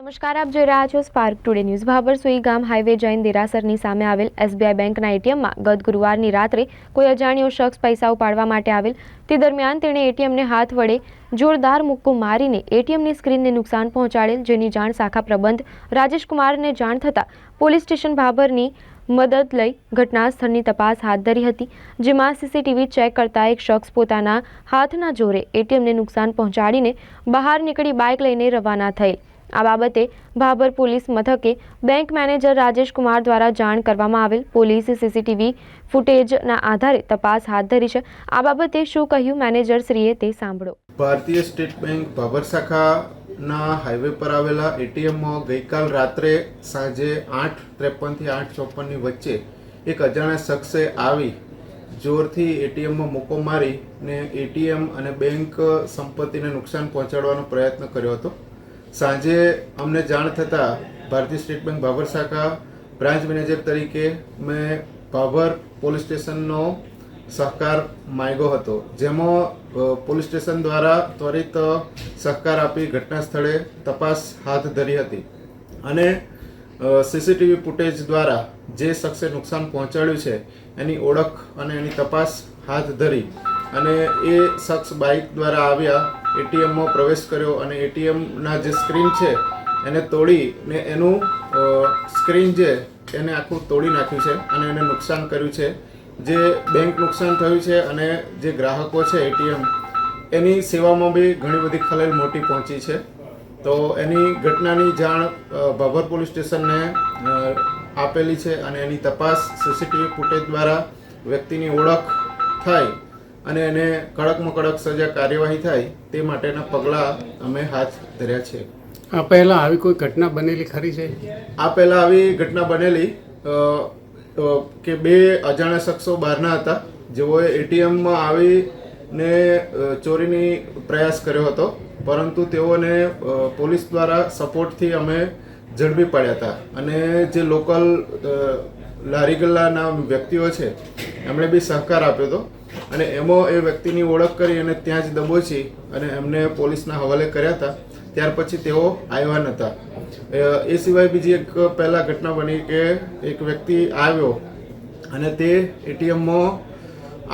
નમસ્કાર, આપ જોઈ રહ્યા છો સ્પાર્ક ટુડે ન્યૂઝ ભાભર સુઈ ગામ હાઈવે જૈન દેરાસરની સામે આવેલ એસબીઆઈ બેંકના એટીએમમાં ગત ગુરુવારની રાત્રે કોઈ અજાણ્યો શખ્સ પૈસા ઉપાડવા માટે આવેલ. તે દરમિયાન તેણે એટીએમને હાથ વડે જોરદાર મુક્કો મારીને એટીએમની સ્ક્રીનને નુકસાન પહોંચાડેલ, જેની જાણ શાખા પ્રબંધ રાજેશકુમારને જાણ થતાં પોલીસ સ્ટેશન ભાભરની મદદ લઈ ઘટના સ્થળની તપાસ હાથ ધરી હતી, જેમાં સીસીટીવી ચેક કરતા એક શખ્સ પોતાના હાથના જોરે એટીએમને નુકસાન પહોંચાડીને બહાર નીકળી બાઇક લઈને રવાના થયેલ. આ બાબતે ભાભર પોલીસ મથકે બેંક મેનેજર રાજેશ કુમાર દ્વારા જાણ કરવામાં આવેલ પોલીસ સીસીટીવી ફૂટેજના આધારે તપાસ હાથ ધરી છે. આ બાબતે શું કહ્યું મેનેજરશ્રીએ તે સાંભળો. ભારતીય સ્ટેટ બેંક ભાભર શાખાના હાઈવે પર આવેલા એટીએમમાં ગઈકાલ રાત્રે સાંજે આઠ ત્રેપનથી આઠ ચોપનની વચ્ચે એક અજાણ્યા શખ્સે આવી જોરથી એટીએમમાં મૂકો મારી ને એટીએમ અને બેંક સંપત્તિને નુકસાન પહોંચાડવાનો પ્રયત્ન કર્યો હતો. સાંજે અમને જાણ થતાં ભારતીય સ્ટેટ બેંક ભાભર શાખા બ્રાન્ચ મેનેજર તરીકે મેં ભાભર પોલીસ સ્ટેશનનો સહકાર માંગ્યો હતો. જેમાં પોલીસ સ્ટેશન દ્વારા ત્વરિત સહકાર આપી ઘટના સ્થળે તપાસ હાથ ધરી હતી. અને સીસીટીવી ફૂટેજ દ્વારા જે શખ્સે નુકસાન પહોંચાડ્યું છે, એની ઓળખ અને એની તપાસ હાથ ધરી અને એ શખ્સ બાઇક દ્વારા આવ્યા, એટીએમમાં પ્રવેશ કર્યો અને એટીએમના જે સ્ક્રીન છે, એને તોડી ને એનું સ્ક્રીન જે, એને આખું તોડી નાખ્યું છે અને એને નુકસાન કર્યું છે. જે બેંક નુકસાન થયું છે અને જે ગ્રાહકો છે એટીએમ, એની સેવામાં બી ઘણી બધી ખલેલ મોટી પહોંચી છે. તો એની ઘટનાની જાણ ભાભર પોલીસ સ્ટેશનને આપેલી છે અને એની તપાસ સીસીટીવી ફૂટેજ દ્વારા વ્યક્તિની ઓળખ થાય અને એને કડકમાં કડક સજા કાર્યવાહી થાય તે માટેના પગલાં અમે હાથ ધર્યા છે. આ પહેલાં આવી કોઈ ઘટના બનેલી ખરી છે? આ પહેલાં આવી ઘટના બનેલી કે બે અજાણ્યા શખ્સો બહારના હતા. જેઓએ એટીએમમાં આવીને ને ચોરીની પ્રયાસ કર્યો હતો. પરંતુ તેઓને પોલીસ દ્વારા સપોર્ટથી અમે ઝડપી પડ્યા હતા. અને જે લોકલ લારી ગલ્લાના વ્યક્તિઓ છે, એમણે બી સહકાર આપ્યો હતો. અને એમાં એ વ્યક્તિની ઓળખ કરી અને ત્યાં જ દબોચી અને એમને પોલીસના હવાલે કર્યા હતા. ત્યાર પછી તેઓ આવ્યા નહોતા એ સિવાય બીજી એક પહેલાં ઘટના બની કે એક વ્યક્તિ આવ્યો અને તે એટીએમમાં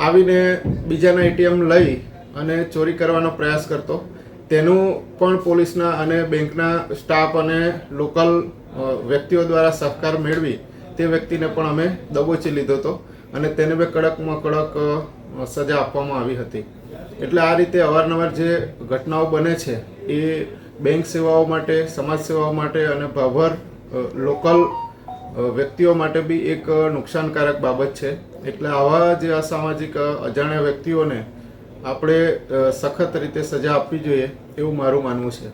આવીને બીજાના એટીએમ લઈ અને ચોરી કરવાનો પ્રયાસ કરતો. તેનું પણ પોલીસના અને બેંકના સ્ટાફ અને લોકલ વ્યક્તિઓ દ્વારા સહકાર મેળવી તે વ્યક્તિને પણ અમે દબોચી લીધો હતો અને તેને બે કડકમાં કડક સજા આપવામાં આવી હતી. એટલે આ રીતે અવારનવાર જે ઘટનાઓ બને છે, એ બેંક સેવાઓ માટે, સમાજ સેવાઓ માટે અને ભાભર લોકલ વ્યક્તિઓ માટે બી એક નુકસાનકારક બાબત છે. એટલે આવા જે અસામાજિક અજાણ્યા વ્યક્તિઓને આપણે સખત રીતે સજા આપવી જોઈએ એવું મારું માનવું છે.